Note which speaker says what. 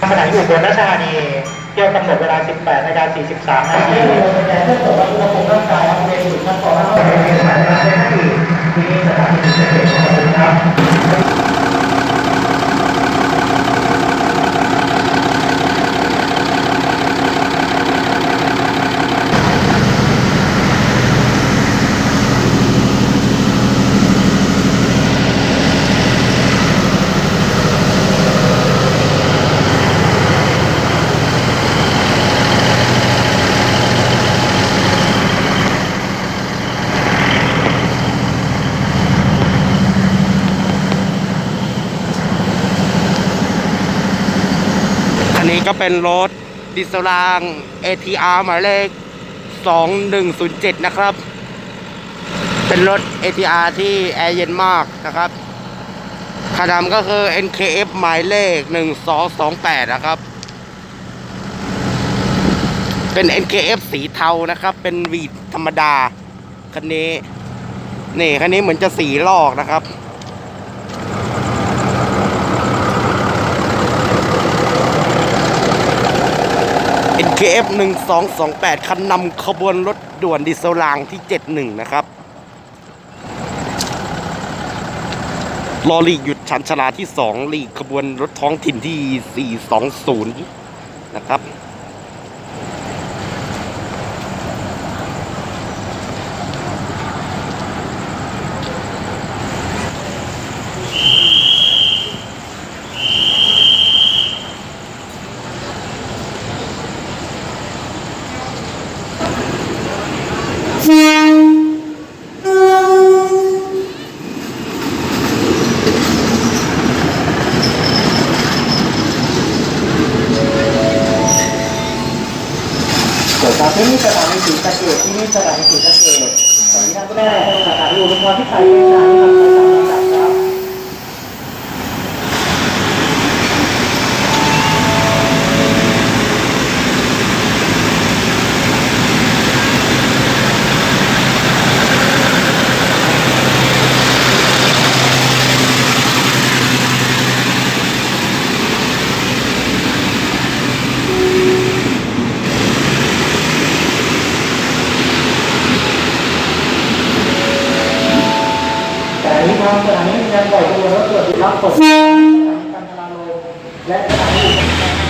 Speaker 1: สถาอยู่บนราชธานีเที่ยวกำหนดเวลา 18นาฬิกา43นาทีแต่เพื่อตรวจวัดอุณหภูมิร่างกายบริเวณจุดคัดกรองและบริเวณสถานีเป็นหน้าที่ที่สถานีเกษตรของเราครับ
Speaker 2: อั นนี้ก็เป็นรถดิสราง ATR หมายเลข 2107 นะครับ เป็นรถ ATR ที่แอร์เย็นมากนะครับขนาดก็คือ NKF หมายเลข 1228 นะครับ เป็น NKF สีเทานะครับ เป็นวีดธรรมดาคันนี้ นี่คันนี้เหมือนจะสีลอกนะครับ KF1228 คันนำขบวนรถด่วนดิสลรางที่ 71 นะครับลอลีกหยุดชันชลาที่ 2 ลีกขบวนรถท้องถิ่นที่ 420 นะครับ
Speaker 1: กิดจากที่นี่สถานีสีสะเกดที่นี่สถานีสีสะเกดสวัสดีท่านแม่สถานีอุบลพิสัยเป็นสถานีขับไฟตารทำดับครับ แต่นี้ทางสถานีแสดงปล่อยตัวรถตรวจรับผลสถานีกันทราลมและสถานี